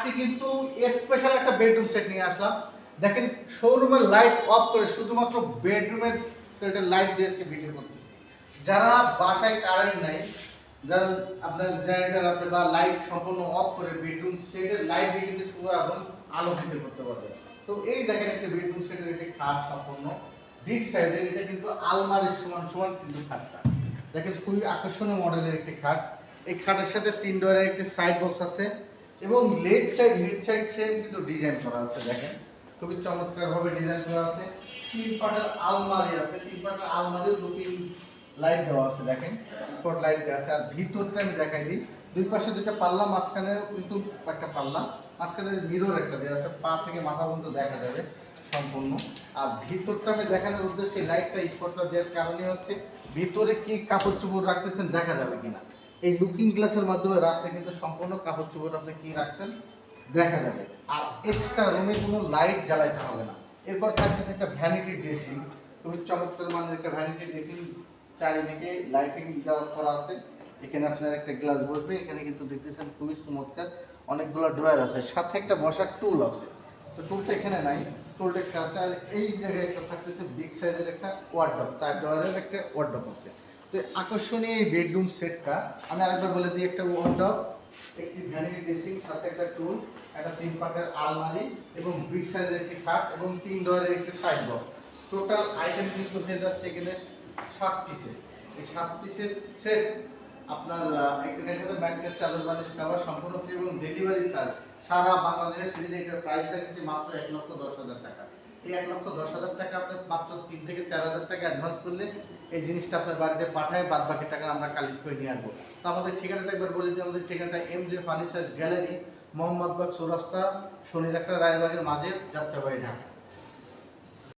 আজকে কিন্তু স্পেশাল একটা বেডরুম সেট নিয়ে আসলাম। দেখেন শোরুমের লাইট অফ করে শুধুমাত্র বেডরুমের সেটের লাইট দিয়ে আজকে ভিডিও করতেছি। যারা বাসায় কারেন্ট নাই, যারা আপনার জেনারেটর আছে বা লাইট সম্পূর্ণ অফ করে বেডরুম সেটের লাইট দিয়ে কিন্তু শুধু এখন আলোকিত করতে পারবে। তো এই দেখেন একটা বেডরুম সেটের একটি খাট সম্পূর্ণ। বিগ সাইজের এটা কিন্তু আলমারির সমান সমান কিন্তু খাটটা। দেখেন খুবই আকর্ষণীয় মডেলের একটি খাট। এই খাটের সাথে তিন ডোরের একটি সাইড বক্স আছে। এবং leg side head side same কিন্তু ডিজাইন করা আছে, দেখেন। খুবই চমৎকার ভাবে ডিজাইন করা আছে। তিন পাটের আলমারি আছে, তিন পাটের আলমারির লুকিং লাইট দেওয়া আছে, দেখেন। স্পট লাইট দেওয়া আছে। আর ভিতরটা আমি দেখাই দিই। দুই পাশে দুটো পাল্লা, মাঝখানে কিন্তু একটা পাল্লা, মাঝখানে মিরর একটা দেওয়া আছে। পা থেকে মাথা পর্যন্ত দেখা যাবে সম্পূর্ণ। আর ভিতরটা আমি দেখানোর উদ্দেশ্যে লাইটটা স্পটটা দেওয়ার কারণে হচ্ছে ভিতরে কি কাপড় চোপড় রাখতেছেন দেখা যাবে কিনা। এই লুকিং গ্লাসের মাধ্যমে রাতে কিন্তু সম্পূর্ণ কাপড় চোপড় আপনি কি রাখছেন? দেখা যাবে। আর এক্সট্রা রুমে কোনো লাইট জ্বালাইতে হবে না। এরপর থাকতেছে একটা ভ্যানিটি ড্রেসিং খুবই চমৎকার মানের একটা ভ্যানিটি ড্রেসিং চারিদিকে লাইটিং দেওয়া করা আছে। এখানে আপনার একটা গ্লাস বসবে। এখানে কিন্তু দেখতেছেন খুবই চমৎকার অনেকগুলো ড্রয়ার আছে। সাথে একটা বসার টুল আছে। তো টুলটা এখানে নাই। টুলটা একটা আছে। আর এই জায়গায় একটা থাকতেছে বিগ সাইজের একটা ওয়ার্ডপ চার ড্রয়ারের একটা ওয়ার্ডপ আছে। তো আকর্ষণীয় এই বেডরুম সেটটা আমি আরেকবার বলে দিই, একটা ওয়ার্ডপ একটি ভ্যানিটি ড্রেসিং সাথে একটা টুল একটা তিন পাটের আলমারি এবং বিগ সাইজের একটি খাট এবং তিন ডোয়ারের একটি সাইড বক্স টোটাল আইটেম কিন্তু হয়ে যাচ্ছে এখানে সাত পিসের এই সাত পিসের সেট আপনার এটার সাথে ম্যাট্রেস চাদর বালিশ খাবার সম্পূর্ণ ফ্রি এবং ডেলিভারি চার্জ সারা বাংলাদেশে ফ্রিতে এটার প্রাইস রেখেছি মাত্র এক লক্ষ দশ হাজার টাকা। এই এক লক্ষ দশ হাজার টাকা আপনি মাত্র তিন থেকে চার হাজার টাকা অ্যাডভান্স করলে এই জিনিসটা আপনার বাড়িতে পাঠায়, বাদ বাকি টাকা আমরা কালেক্ট করে নিয়ে আসব। তো আমাদের ঠিকানাটা একবার বলে দিই, আমাদের ঠিকানাটা M J furniture gallery Mohammadbagh চৌরাস্তা একটা রায়বাগের মাঝে যাত্রাবাড়ি, ঢাকা।